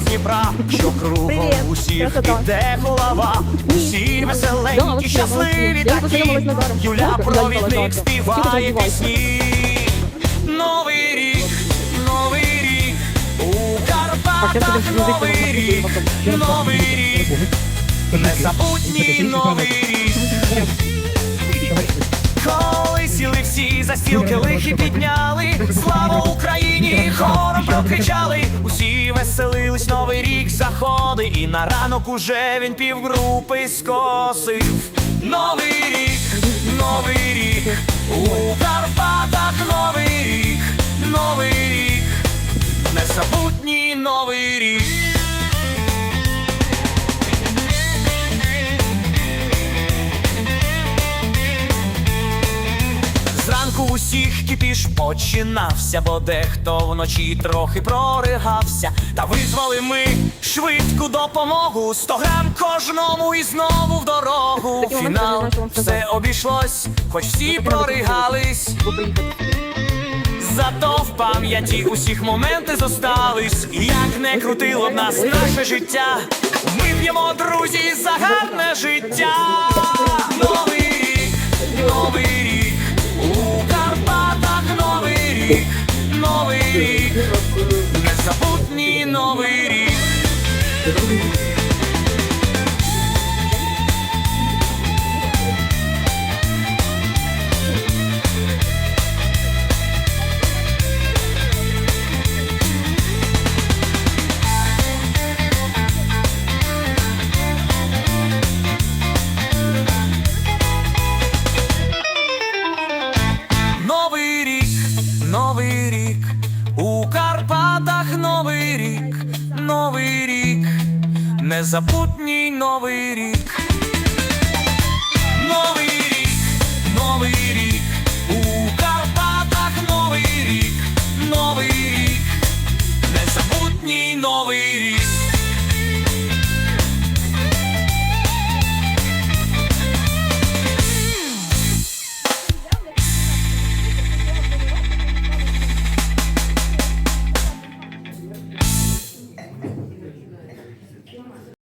Дніпра, що кругом усіх іде голова. Усі веселенькі, щасливі такі. Юля провідник співає пісні. Новий рік, новий рік, у Карпатах новий рік, новий рік, незабутній новий рік. Коли сіли всі за стіл келихи підняли, слава Україні, хором кричали, усі веселились, новий рік заходи, і на ранок уже він півгрупи скосив. Новий рік, новий рік, у Карпатах новий рік, новий рік, незабутній новий рік. Усіх кіпіш починався, бо дехто вночі трохи проригався. Та визвали ми швидку допомогу. Сто грам кожному і знову в дорогу. Фінал все обійшлось, хоч всі проригались. Зато в пам'яті усіх моменти зостались. І Як не крутило б нас наше життя, ми п'ємо, друзі, за гарне життя. Новий рік, незабутній новий рік. новий рік, новий рік, незабутній новий рік. Новий рік, новий рік, у Карпатах новий рік, новий рік, незабутній новий рік.